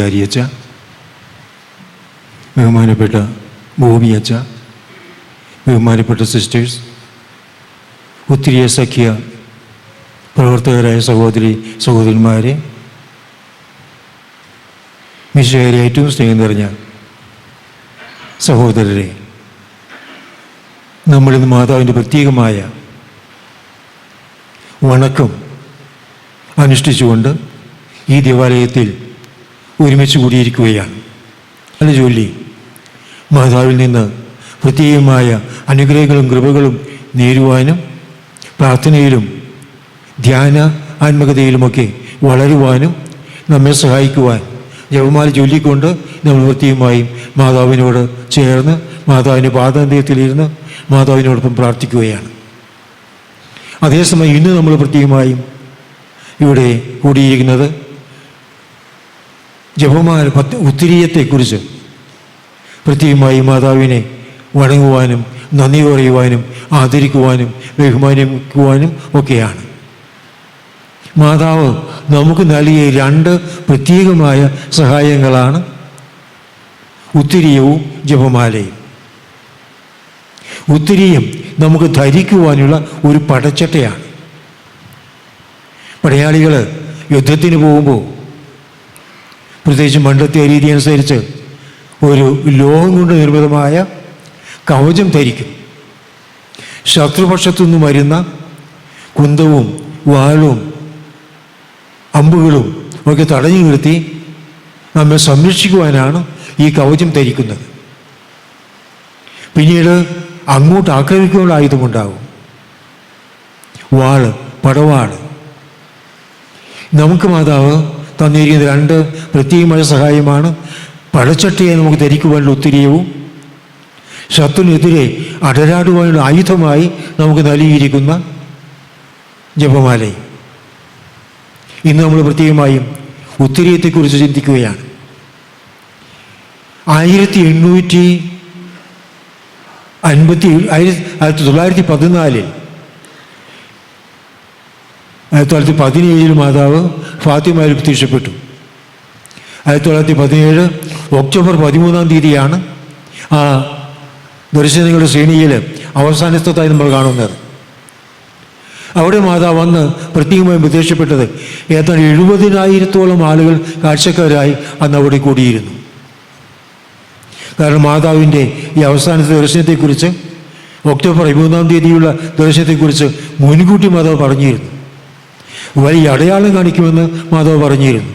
വികാരിയച്ച ബഹുമാനപ്പെട്ട ഭൂമിയച്ച ബഹുമാനപ്പെട്ട സിസ്റ്റേഴ്സ് ഒത്തിരി സഖ്യ പ്രവർത്തകരായ സഹോദരി സഹോദരന്മാരെ മിഷകാരി ഏറ്റവും സ്നേഹം നിറഞ്ഞ സഹോദരരെ നമ്മളിന്ന് മാതാവിന്റെ പ്രത്യേകമായ വണക്കം അനുഷ്ഠിച്ചുകൊണ്ട് ഈ ദേവാലയത്തിൽ ഒരുമിച്ച് കൂടിയിരിക്കുകയാണ്. അല്ല ജോലി. മാതാവിൽ നിന്ന് പ്രത്യേകമായ അനുഗ്രഹങ്ങളും കൃപകളും നേരുവാനും പ്രാർത്ഥനയിലും ധ്യാന ആത്മകതയിലുമൊക്കെ വളരുവാനും നമ്മെ സഹായിക്കുവാൻ ജപമാല ചൊല്ലിക്കൊണ്ട് നമ്മൾ വൃത്തിയുമായും മാതാവിനോട് ചേർന്ന് മാതാവിന്റെ പാദാന്തയത്തിലിരുന്ന് മാതാവിനോടൊപ്പം പ്രാർത്ഥിക്കുകയാണ്. അതേസമയം ഇന്ന് നമ്മൾ പ്രത്യേകമായും ഇവിടെ കൂടിയിരിക്കുന്നത് ജപമാല പത്ത് ഉത്തിരിയത്തെക്കുറിച്ച് പ്രത്യേകമായി മാതാവിനെ വണങ്ങുവാനും നന്ദി പറയുവാനും ആദരിക്കുവാനും ബഹുമാനിക്കുവാനും ഒക്കെയാണ്. മാതാവ് നമുക്ക് നൽകിയ രണ്ട് പ്രത്യേകമായ സഹായങ്ങളാണ് ഉത്തിരിയവും ജപമാലയും. ഉത്തിരിയും നമുക്ക് ധരിക്കുവാനുള്ള ഒരു പടച്ചട്ടയാണ്. പടയാളികൾ യുദ്ധത്തിന് പോകുമ്പോൾ പ്രത്യേകിച്ച് മണ്ടത്തിയ രീതി അനുസരിച്ച് ഒരു ലോഹം കൊണ്ട് നിർമ്മിതമായ കവചം ധരിക്കും. ശത്രുപക്ഷത്തു നിന്നും വരുന്ന കുന്തവും വാളും അമ്പുകളും ഒക്കെ തടഞ്ഞു നിർത്തി നമ്മെ സംരക്ഷിക്കുവാനാണ് ഈ കവചം ധരിക്കുന്നത്. പിന്നീട് അങ്ങോട്ട് ആക്രമിക്കാനുള്ള ആയുധമുണ്ടാകും വാൾ പടവാൾ. നമുക്ക് മാതാവ് തന്നിരിക്കുന്ന രണ്ട് പ്രത്യേകമായ സഹായമാണ്. പഴച്ചട്ടിയെ നമുക്ക് ധരിക്കുവാനുള്ള ഉത്തിരിയവും ശത്രുവിനെതിരെ അടരാടുവാനുള്ള ആയുധമായി നമുക്ക് നൽകിയിരിക്കുന്ന ജപമാലയും. ഇന്ന് നമ്മൾ പ്രത്യേകമായും ഉത്തിരിയത്തെക്കുറിച്ച് ചിന്തിക്കുകയാണ്. ആയിരത്തി എണ്ണൂറ്റി അൻപത്തി ആയിരത്തി തൊള്ളായിരത്തി പതിനാലിൽ ആയിരത്തി തൊള്ളായിരത്തി പതിനേഴിൽ മാതാവ് ഫാത്തിമയിൽ പ്രത്യക്ഷപ്പെട്ടു. ആയിരത്തി തൊള്ളായിരത്തി പതിനേഴ് ഒക്ടോബർ പതിമൂന്നാം തീയതിയാണ് ആ ദർശനങ്ങളുടെ ശ്രേണിയിൽ അവസാനത്തായി നമ്മൾ കാണുന്നത്. അവിടെ മാതാവ് വന്ന് പ്രത്യേകമായി പ്രത്യക്ഷപ്പെട്ടത് ഏതാണ്ട് എഴുപതിനായിരത്തോളം ആളുകൾ കാഴ്ചക്കാരായി അന്ന് അവിടെ കൂടിയിരുന്നു. കാരണം മാതാവിന്റെ ഈ അവസാനത്തെ ദർശനത്തെക്കുറിച്ച് ഒക്ടോബർ പതിമൂന്നാം തീയതിയുള്ള ദർശനത്തെക്കുറിച്ച് മുൻകൂട്ടി മാതാവ് പറഞ്ഞിരുന്നു. വലിയ അടയാളം കാണിക്കുമെന്ന് മാധവ് പറഞ്ഞിരുന്നു.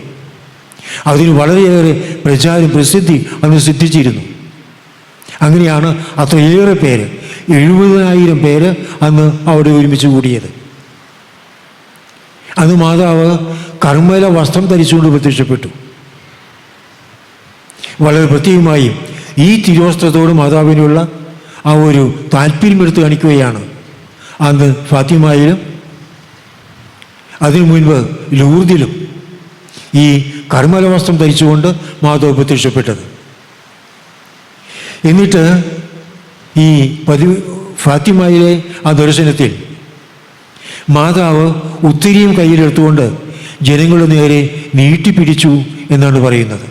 അതിന് വളരെയേറെ പ്രചാരം പ്രസിദ്ധി അന്ന് സിദ്ധിച്ചിരുന്നു. അങ്ങനെയാണ് അത്രയേറെ പേര് എഴുപതിനായിരം പേര് അന്ന് അവിടെ ഒരുമിച്ച് കൂടിയത്. അന്ന് മാതാവ് കർമ്മല വസ്ത്രം ധരിച്ചുകൊണ്ട് പ്രത്യക്ഷപ്പെട്ടു. വളരെ പ്രത്യേകമായി ഈ തിരുവസ്ത്രത്തോട് മാതാവിനുള്ള ആ ഒരു താല്പര്യം എടുത്ത് കാണിക്കുകയാണ്. അന്ന് ഫാത്തിമായിലും അതിനു മുൻപ് ലൂർദിലും ഈ കർമ്മല വസ്ത്രം ധരിച്ചുകൊണ്ട് മാധവ് പ്രത്യക്ഷപ്പെട്ടത്. എന്നിട്ട് ഈ പതിവ് ഫാത്തിമയിലെ ആ ദർശനത്തിൽ മാതാവ് ഉത്തിരിയും കയ്യിലെടുത്തുകൊണ്ട് ജനങ്ങളുടെ നേരെ നീട്ടിപ്പിടിച്ചു എന്നാണ് പറയുന്നത്.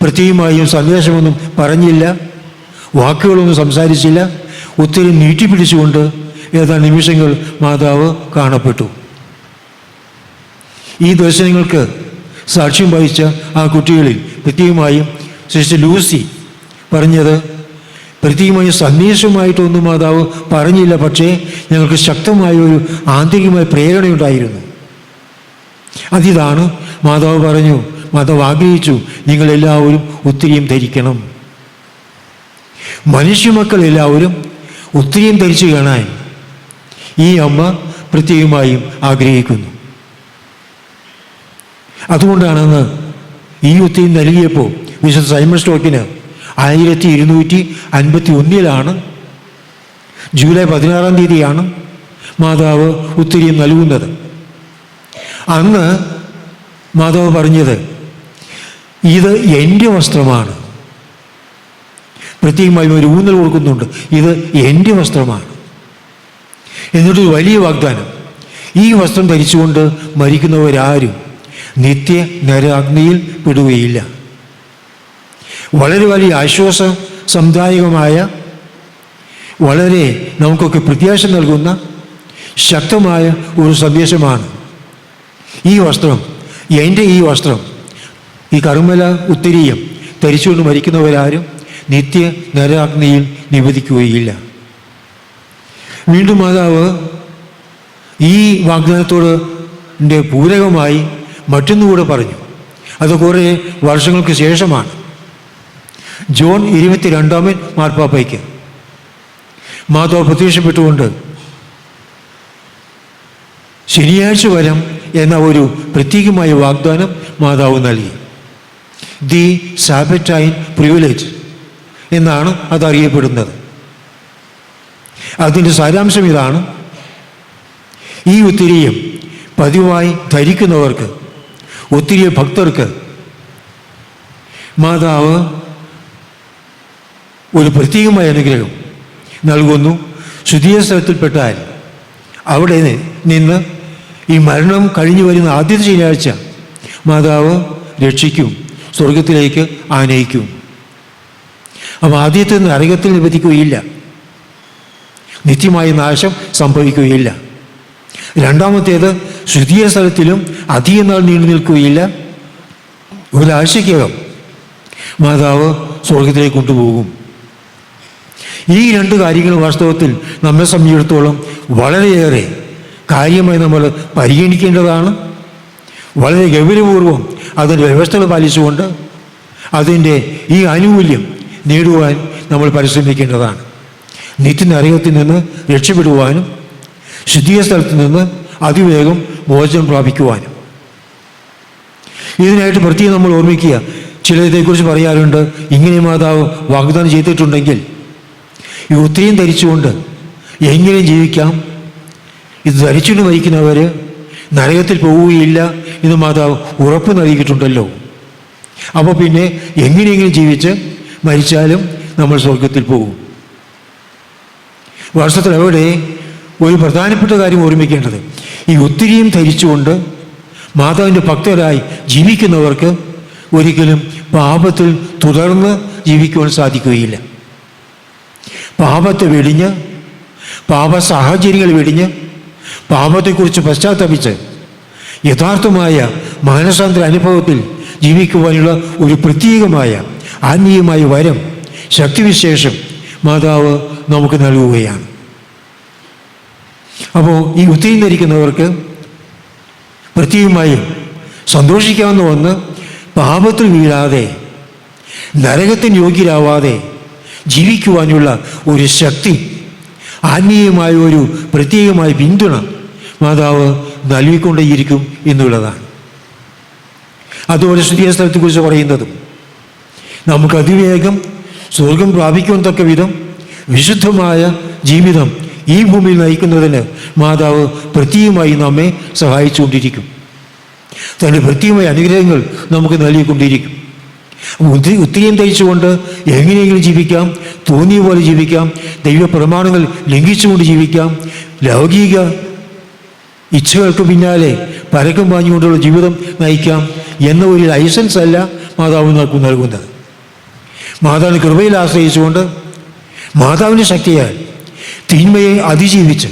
പ്രത്യേകമായും സന്ദേശമൊന്നും പറഞ്ഞില്ല വാക്കുകളൊന്നും സംസാരിച്ചില്ല ഒത്തിരി നീട്ടിപ്പിടിച്ചുകൊണ്ട് ഏതാനും നിമിഷങ്ങൾ മാതാവ് കാണപ്പെട്ടു. ഈ ദർശനങ്ങൾക്ക് സാക്ഷ്യം വഹിച്ച ആ കുട്ടികളിൽ പ്രത്യേകമായും സിസ്റ്റർ ലൂസി പറഞ്ഞത് പ്രത്യേകമായും സന്ദേശമായിട്ടൊന്നും മാതാവ് പറഞ്ഞില്ല പക്ഷേ ഞങ്ങൾക്ക് ശക്തമായ ഒരു ആന്തരികമായ പ്രേരണയുണ്ടായിരുന്നു. അതിതാണ് മാതാവ് പറഞ്ഞു മാതാവ് ആഗ്രഹിച്ചു നിങ്ങളെല്ലാവരും ഒത്തിരിയും ധരിക്കണം. മനുഷ്യമക്കൾ എല്ലാവരും ഒത്തിരിയും ധരിച്ചു കാണാൻ ഈ അമ്മ പ്രത്യേകമായും ആഗ്രഹിക്കുന്നു. അതുകൊണ്ടാണെന്ന് ഈ ഒത്തിരി നൽകിയപ്പോൾ വിശുദ്ധ സൈമൺ സ്റ്റോക്കിന് ആയിരത്തി ഇരുന്നൂറ്റി അൻപത്തി ഒന്നിലാണ് ജൂലൈ പതിനാറാം തീയതിയാണ് മാതാവ് ഉത്തിരിയും നൽകുന്നത്. അന്ന് മാതാവ് പറഞ്ഞത് ഇത് എന്റെ വസ്ത്രമാണ്. പ്രത്യേകമായും ഒരു ഊന്നൽ കൊടുക്കുന്നുണ്ട് ഇത് എന്റെ വസ്ത്രമാണ്. എന്നിട്ടൊരു വലിയ വാഗ്ദാനം. ഈ വസ്ത്രം ധരിച്ചുകൊണ്ട് മരിക്കുന്നവരാരും നിത്യ നരാഗ്നിയിൽ പെടുകയില്ല. വളരെ വലിയ ആശ്വാസ സമുദായകമായ വളരെ നമുക്കൊക്കെ പ്രത്യാശ നൽകുന്ന ശക്തമായ ഒരു സന്ദേശമാണ്. ഈ വസ്ത്രം എന്റെ ഈ വസ്ത്രം ഈ കർമ്മല ഉത്തരീയം ധരിച്ചുകൊണ്ട് മരിക്കുന്നവരാരും നിത്യ നരാഗ്നിയിൽ നിവദിക്കുകയില്ല. വീണ്ടും മാതാവ് ഈ വാഗ്ദാനത്തോട് പൂരകമായി മറ്റൊന്നുകൂടെ പറഞ്ഞു. അത് കുറേ വർഷങ്ങൾക്ക് ശേഷമാണ്. ജോൺ ഇരുപത്തിരണ്ടാമൻ മാർപ്പാപ്പയ്ക്ക്. മാതാവ് പ്രത്യക്ഷപ്പെട്ടുകൊണ്ട് ശനിയാഴ്ച വരം എന്ന ഒരു പ്രത്യേകമായ വാഗ്ദാനം മാതാവ് നൽകി. ദി സാബറ്റൈൻ പ്രിവിലേജ് എന്നാണ് അത് അറിയപ്പെടുന്നത് അതിന്റെ സാരാംശം ഇതാണ്. ഈ ഉത്തിരിയും പതിവായി ധരിക്കുന്നവർക്ക് ഒത്തിരി ഭക്തർക്ക് മാതാവ് ഒരു പ്രത്യേകമായ അനുഗ്രഹം നൽകുന്നു. ശുദ്ധീയ സ്ഥലത്തിൽപ്പെട്ടാൽ അവിടെ നിന്ന് ഈ മരണം കഴിഞ്ഞു വരുന്ന ആദ്യത്തെ ശനിയാഴ്ച മാതാവ് രക്ഷിക്കും സ്വർഗത്തിലേക്ക് ആനയിക്കും. അപ്പോൾ ആദ്യത്തെ നരകത്തിൽ നിബന്ധിക്കുകയില്ല. നിത്യമായ നാശം സംഭവിക്കുകയില്ല. രണ്ടാമത്തേത് ശുദ്ധീയ സ്ഥലത്തിലും അധികം നാൾ നീണ്ടു നിൽക്കുകയില്ല. ഒരാഴ്ചയ്ക്കകം മാതാവ് സ്വർഗത്തിലേക്ക് കൊണ്ടുപോകും. ഈ രണ്ട് കാര്യങ്ങൾ വാസ്തവത്തിൽ നമ്മെ സംബന്ധിച്ചിടത്തോളം വളരെയേറെ കാര്യമായി നമ്മൾ പരിഗണിക്കേണ്ടതാണ്. വളരെ ഗൗരവപൂർവം അതിന്റെ വ്യവസ്ഥകൾ പാലിച്ചുകൊണ്ട് അതിന്റെ ഈ ആനുകൂല്യം നേടുവാൻ നമ്മൾ പരിശ്രമിക്കേണ്ടതാണ്. നിത്യനരകത്തിൽ നിന്ന് രക്ഷപ്പെടുവാനും ശുദ്ധീയ സ്ഥലത്ത് നിന്ന് അതിവേഗം മോചനം പ്രാപിക്കുവാനും. ഇതിനായിട്ട് പ്രത്യേകം നമ്മൾ ഓർമ്മിക്കുക ചിലതിനെക്കുറിച്ച് പറയാറുണ്ട് ഇങ്ങനെ മാതാവ് വാഗ്ദാനം ചെയ്തിട്ടുണ്ടെങ്കിൽ ഈ ഒത്തിരിയും ധരിച്ചുകൊണ്ട് എങ്ങനെ ജീവിക്കാം? ഇത് ധരിച്ചുകൊണ്ട് മരിക്കുന്നവർ നരകത്തിൽ പോവുകയില്ല എന്ന് മാതാവ് ഉറപ്പ് നൽകിയിട്ടുണ്ടല്ലോ. അപ്പോൾ പിന്നെ എങ്ങനെയെങ്കിലും ജീവിച്ച് മരിച്ചാലും നമ്മൾ സ്വർഗത്തിൽ പോകും. വർഷത്തിൽ അവിടെ ഒരു പ്രധാനപ്പെട്ട കാര്യം ഓർമ്മിക്കേണ്ടത്. ഈ ഒത്തിരിയും ധരിച്ചുകൊണ്ട് മാതാവിന്റെ ഭക്തരായി ജീവിക്കുന്നവർക്ക് ഒരിക്കലും പാപത്തിൽ തുടർന്ന് ജീവിക്കുവാൻ സാധിക്കുകയില്ല. പാപത്തെ വെടിഞ്ഞ് പാപ സാഹചര്യങ്ങൾ വെടിഞ്ഞ് പാപത്തെക്കുറിച്ച് പശ്ചാത്തപിച്ച് യഥാർത്ഥമായ മാനസാന്തര അനുഭവത്തിൽ ജീവിക്കുവാനുള്ള ഒരു പ്രത്യേകമായ ആത്മീയമായ വരം ശക്തിവിശേഷം മാതാവ് നമുക്ക് നൽകുകയാണ്. അപ്പോൾ ഈ ഉത്തരം ധരിക്കുന്നവർക്ക് പ്രത്യേകമായും സന്തോഷിക്കാവുന്ന ഒന്ന് പാപത്തിൽ വീഴാതെ നരകത്തിന് യോഗ്യരാവാതെ ജീവിക്കുവാനുള്ള ഒരു ശക്തി ആത്മീയമായ ഒരു പ്രത്യേകമായ പിന്തുണ മാതാവ് നൽകിക്കൊണ്ടേയിരിക്കും എന്നുള്ളതാണ്. അതുപോലെ സ്ഥലത്തെക്കുറിച്ച് പറയുന്നതും നമുക്ക് അതിവേഗം സ്വർഗം പ്രാപിക്കുന്നതൊക്കെ തക്ക വിധം വിശുദ്ധമായ ജീവിതം ഈ ഭൂമിയിൽ നയിക്കുന്നതിന് മാതാവ് പ്രത്യേകമായി നമ്മെ സഹായിച്ചുകൊണ്ടിരിക്കും. തന്റെ പ്രത്യേകമായ അനുഗ്രഹങ്ങൾ നമുക്ക് നൽകിക്കൊണ്ടിരിക്കും. ഒത്തിരി ഒത്തിരിയും തയ്ച്ചുകൊണ്ട് എങ്ങനെയെങ്കിലും ജീവിക്കാം തോന്നിയ പോലെ ജീവിക്കാം ദൈവ പ്രമാണങ്ങൾ ലംഘിച്ചുകൊണ്ട് ജീവിക്കാം ലൗകിക ഇച്ഛകൾക്ക് പിന്നാലെ പരക്കം പാഞ്ഞുകൊണ്ടുള്ള ജീവിതം നയിക്കാം എന്ന ഒരു ലൈസൻസ് അല്ല മാതാവ് നൽകുന്നത്. മാതാവിന് കൃപയിൽ ആശ്രയിച്ചുകൊണ്ട് മാതാവിന്റെ ശക്തിയാൽ തിന്മയെ അതിജീവിച്ച്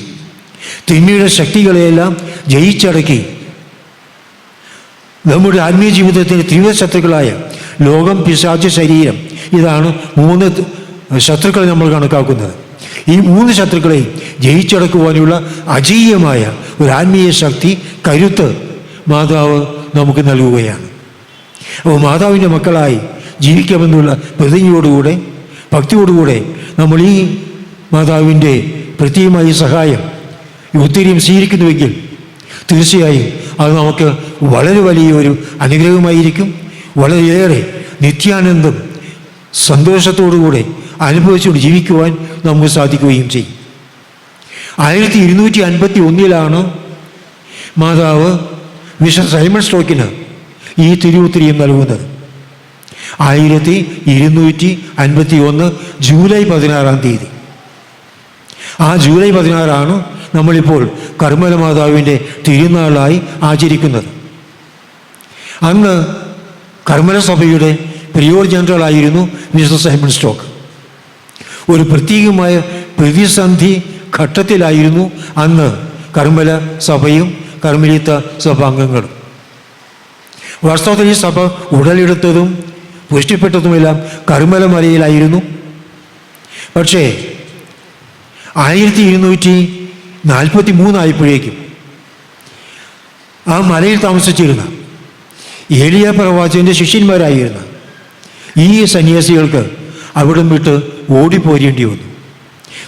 തിന്മയുടെ ശക്തികളെയെല്ലാം ജയിച്ചടക്കി നമ്മുടെ ആത്മീയ ജീവിതത്തിന്റെ തീവ്ര ശത്രുക്കളായ ലോകം പിശാച് ശരീരം ഇതാണ് മൂന്ന് ശത്രുക്കളെ നമ്മൾ കണക്കാക്കുന്നത്. ഈ മൂന്ന് ശത്രുക്കളെയും ജയിച്ചടക്കുവാനുള്ള അജീയമായ ഒരു ആത്മീയ ശക്തി കരുത്ത് മാതാവ് നമുക്ക് നൽകുകയാണ്. അപ്പോൾ മാതാവിന്റെ മക്കളായി ജീവിക്കാമെന്നുള്ള പ്രതിജ്ഞയോടുകൂടെ ഭക്തിയോടുകൂടെ നമ്മൾ ഈ മാതാവിന്റെ പ്രത്യേകമായ സഹായം ഒത്തിരിയും സ്വീകരിക്കുന്നുവെങ്കിൽ തീർച്ചയായും അത് നമുക്ക് വളരെ വലിയൊരു അനുഗ്രഹമായിരിക്കും. വളരെയേറെ നിത്യാനന്ദം സന്തോഷത്തോടുകൂടെ അനുഭവിച്ചുകൊണ്ട് ജീവിക്കുവാൻ നമുക്ക് സാധിക്കുകയും ചെയ്യും. ആയിരത്തി ഇരുന്നൂറ്റി അൻപത്തി ഒന്നിലാണ് മാതാവ് വിശ സൈമൺ സ്റ്റോക്കിന് ഈ തിരുവുത്തിരിയും നൽകുന്നത്. ആയിരത്തി ഇരുന്നൂറ്റി അൻപത്തി ഒന്ന് ജൂലൈ പതിനാറാം തീയതി. ആ ജൂലൈ പതിനാറാണ് നമ്മളിപ്പോൾ കർമ്മല മാതാവിന്റെ തിരുനാളായി ആചരിക്കുന്നത്. അന്ന് കർമ്മല സഭയുടെ പ്രിയോർ ജനറൽ ആയിരുന്നു മിസ്റ്റർ സൈമൺ സ്റ്റോക്ക്. ഒരു പ്രത്യേകമായ പ്രതിസന്ധി ഘട്ടത്തിലായിരുന്നു അന്ന് കർമ്മല സഭയും കർമ്മലിത്ത സഭാംഗങ്ങളും. വാസ്തവത്തിൽ ഈ സഭ ഉടലെടുത്തതും പുഷ്ടിപ്പെട്ടതുമെല്ലാം കരുമല മലയിലായിരുന്നു പക്ഷേ ആയിരത്തി ഇരുന്നൂറ്റി നാൽപ്പത്തി മൂന്നായപ്പോഴേക്കും ആ മലയിൽ താമസിച്ചിരുന്ന ഏലിയ പ്രവാചകന്റെ ശിഷ്യന്മാരായിരുന്ന ഈ സന്യാസികൾക്ക് അവിടം വിട്ട് ഓടിപ്പോരേണ്ടി വന്നു.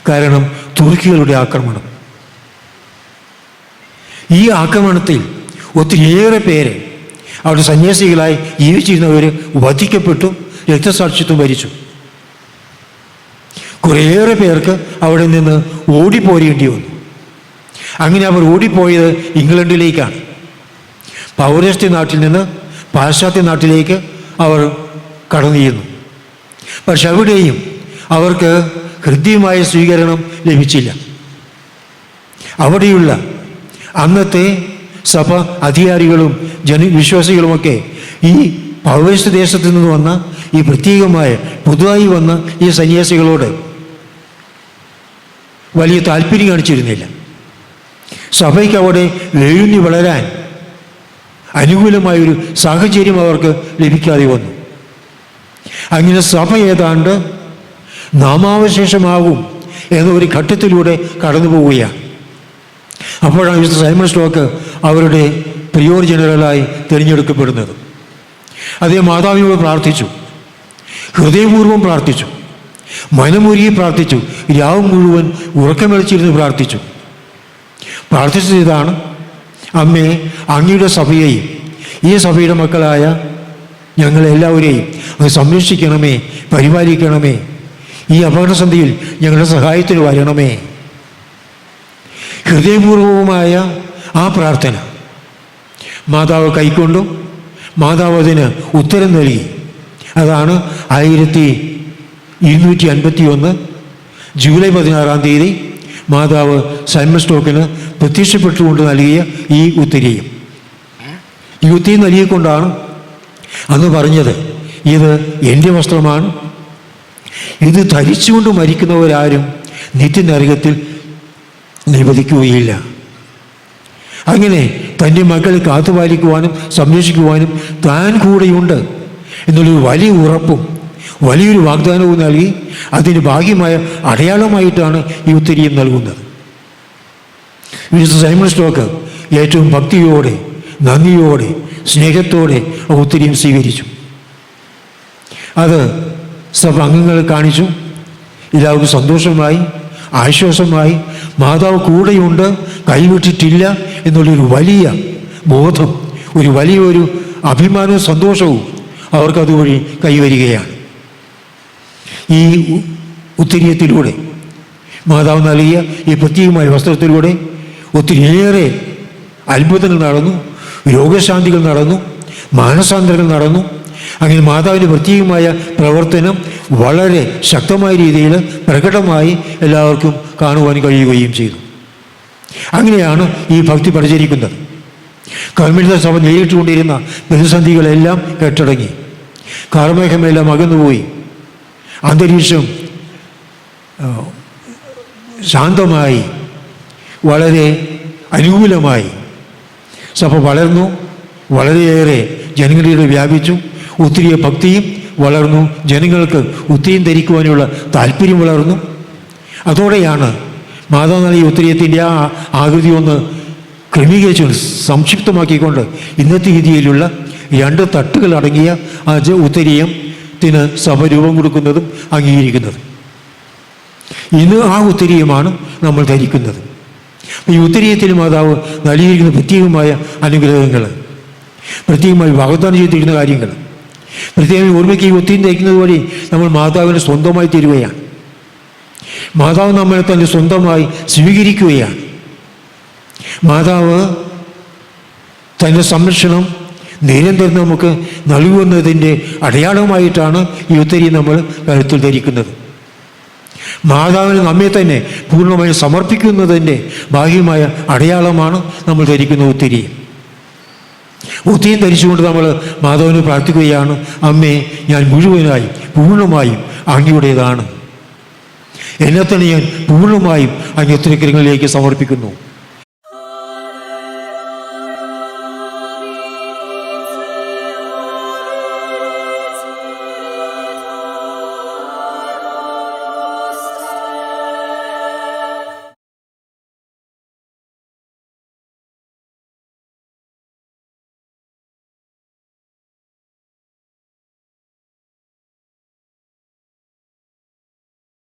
കാരണം തുർക്കികളുടെ ആക്രമണം. ഈ ആക്രമണത്തിൽ ഒത്തിരിയേറെ പേര് അവിടെ സന്യാസികളായി ജീവിച്ചിരുന്നവർ വധിക്കപ്പെട്ടു രക്തസാക്ഷിത്വം ഭരിച്ചു. കുറേയേറെ പേർക്ക് അവിടെ നിന്ന് ഓടിപ്പോരേണ്ടി വന്നു. അങ്ങനെ അവർ ഓടിപ്പോയത് ഇംഗ്ലണ്ടിലേക്കാണ്. പൗരസ്ത്യ നാട്ടിൽ നിന്ന് പാശ്ചാത്യ നാട്ടിലേക്ക് അവർ കടന്നു ചെയ്യുന്നു പക്ഷെ അവിടെയും അവർക്ക് ഹൃദ്യമായ സ്വീകരണം ലഭിച്ചില്ല. അവിടെയുള്ള അന്നത്തെ സഭ അധികാരികളും ജന വിശ്വാസികളുമൊക്കെ ഈ പൗവേസ്റ്റ് ദേശത്ത് നിന്ന് വന്ന ഈ പ്രത്യേകമായ പുതുതായി വന്ന ഈ സന്യാസികളോട് വലിയ താല്പര്യം കാണിച്ചിരുന്നില്ല. സഭയ്ക്ക് അവിടെ എഴുന്നി വളരാൻ അനുകൂലമായൊരു സാഹചര്യം അവർക്ക് ലഭിക്കാതെ വന്നു. അങ്ങനെ സഭ ഏതാണ്ട് നാമാവശേഷമാകും എന്ന ഒരു ഘട്ടത്തിലൂടെ കടന്നു പോവുകയാണ് അപ്പോഴാണ് സൈമൺ സ്റ്റോക്ക് അവരുടെ പ്രിയോർ ജനറലായി തിരഞ്ഞെടുക്കപ്പെടുന്നത്. അദ്ദേഹം മാതാവിനോട് പ്രാർത്ഥിച്ചു. ഹൃദയപൂർവം പ്രാർത്ഥിച്ചു. മനമുരുകി പ്രാർത്ഥിച്ചു. രാവും മുഴുവൻ ഉറക്കമിളിച്ചിരുന്ന് പ്രാർത്ഥിച്ചു. പ്രാർത്ഥിച്ചത് ഇതാണ്. അമ്മേ അങ്ങയുടെ സഭയെയും ഈ സഭയുടെ മക്കളായ ഞങ്ങളെല്ലാവരെയും അത് സംരക്ഷിക്കണമേ പരിപാലിക്കണമേ. ഈ അപകടസന്ധിയിൽ ഞങ്ങളുടെ സഹായത്തിന് വരണമേ. ഹൃദയപൂർവമായ ആ പ്രാർത്ഥന. മാതാവ് കൈക്കൊണ്ടു മാതാവ് അതിന് ഉത്തരം നൽകി. അതാണ് ആയിരത്തി ഇരുന്നൂറ്റി അൻപത്തി ഒന്ന് ജൂലൈ പതിനാറാം തീയതി മാതാവ് സൈമൺ സ്റ്റോക്കിന് പ്രത്യക്ഷപ്പെട്ടുകൊണ്ട് നൽകിയ ഈ ഉത്തിരിയും. ഈ ഉത്തരി നൽകിക്കൊണ്ടാണ് അന്ന് പറഞ്ഞത് ഇത് എന്റെ വസ്ത്രമാണ്. ഇത് ധരിച്ചുകൊണ്ട് മരിക്കുന്നവരാരും നിത്യനരകത്തിൽ നിവധിക്കുകയില്ല. അങ്ങനെ തന്റെ മക്കളെ കാത്തുപാലിക്കുവാനും സംരക്ഷിക്കുവാനും താൻ കൂടെയുണ്ട് എന്നുള്ളൊരു വലിയ ഉറപ്പും വലിയൊരു വാഗ്ദാനവും നൽകി അതിന് ഭാഗ്യമായ അടയാളമായിട്ടാണ് ഈ ഉത്തരീയം നൽകുന്നത്. വിശുദ്ധ സൈമൺ സ്റ്റോക്ക് ഏറ്റവും ഭക്തിയോടെ നന്ദിയോടെ സ്നേഹത്തോടെ ഉത്തരീയം സ്വീകരിച്ചു. അത് സഭ അംഗങ്ങൾ കാണിച്ചു എല്ലാവർക്കും സന്തോഷമായി ആശ്വാസമായി മാതാവ് കൂടെയുണ്ട് കൈവിട്ടിട്ടില്ല എന്നുള്ളൊരു വലിയ ബോധം ഒരു വലിയൊരു അഭിമാനവും സന്തോഷവും അവർക്കതുവഴി കൈവരികയാണ്. ഈ ഉത്തിരിയത്തിലൂടെ മാതാവ് നൽകിയ ഈ പ്രത്യേകമായ വസ്ത്രത്തിലൂടെ ഒത്തിരിയേറെ അത്ഭുതങ്ങൾ നടന്നു രോഗശാന്തികൾ നടന്നു മാനസാന്തരങ്ങൾ നടന്നു. അങ്ങനെ മാതാവിന്റെ പ്രത്യേകമായ പ്രവർത്തനം വളരെ ശക്തമായ രീതിയിൽ പ്രകടമായി എല്ലാവർക്കും കാണുവാൻ കഴിയുകയും ചെയ്തു. അങ്ങനെയാണ് ഈ ഭക്തി പ്രചരിക്കുന്നത്. കർമ്മിത സഭ നേരിട്ടുകൊണ്ടിരുന്ന പ്രതിസന്ധികളെല്ലാം കെട്ടടങ്ങി. കാർമേഘമെല്ലാം അകന്നുപോയി. അന്തരീക്ഷം ശാന്തമായി വളരെ അനുകൂലമായി. സഭ വളർന്നു വളരെയേറെ ജനങ്ങളിലൂടെ വ്യാപിച്ചു ഒത്തിരി ഭക്തിയും വളർന്നു. ജനങ്ങൾക്ക് ഉത്തരം ധരിക്കുവാനുള്ള താല്പര്യം വളർന്നു. അതോടെയാണ് മാതാവ് നൽകിയ ഉത്തരീയത്തിന്റെ ആ ആകൃതി ഒന്ന് ക്രമീകരിച്ചു സംക്ഷിപ്തമാക്കിക്കൊണ്ട് ഇന്നത്തെ രീതിയിലുള്ള രണ്ട് തട്ടുകൾ അടങ്ങിയ ആ ജ- ഉത്തരീയത്തിന് സഭ രൂപം കൊടുക്കുന്നതും അംഗീകരിക്കുന്നതും. ഇന്ന് ആ ഉത്തരീയമാണ് നമ്മൾ ധരിക്കുന്നത്. ഈ ഉത്തരീയത്തിൽ മാതാവ് നൽകിയിരിക്കുന്ന പ്രത്യേകമായ അനുഗ്രഹങ്ങൾ പ്രത്യേകമായി വാഗ്ദാനം ചെയ്തിരിക്കുന്ന കാര്യങ്ങൾ പ്രത്യേകമായി ഓർമ്മയ്ക്ക് ഈ ഒത്തിരി തയ്ക്കുന്നത് വഴി നമ്മൾ മാതാവിനെ സ്വന്തമായി തീരുകയാണ്. മാതാവ് നമ്മളെ തന്നെ സ്വന്തമായി സ്വീകരിക്കുകയാണ്. മാതാവ് തന്റെ സംരക്ഷണം നിരന്തരം നമുക്ക് നൽകുന്നതിന്റെ അടയാളമായിട്ടാണ് ഈ ഉത്തരി നമ്മൾ കരുത്തിൽ ധരിക്കുന്നത്. മാതാവിന് നമ്മെ തന്നെ പൂർണമായും സമർപ്പിക്കുന്നതിന്റെ ബാഹ്യമായ അടയാളമാണ് നമ്മൾ ധരിക്കുന്ന ഉത്തിരി. ഒത്തിയും ധരിച്ചുകൊണ്ട് നമ്മൾ മാധവന് പ്രാർത്ഥിക്കുകയാണ്. അമ്മേ ഞാൻ മുഴുവനായി പൂർണമായും അങ്ങയുടേതാണ്. എന്നെ തന്നെ ഞാൻ പൂർണമായും അങ്ങ് ഒത്തിരിക്കരങ്ങളിലേക്ക് സമർപ്പിക്കുന്നു.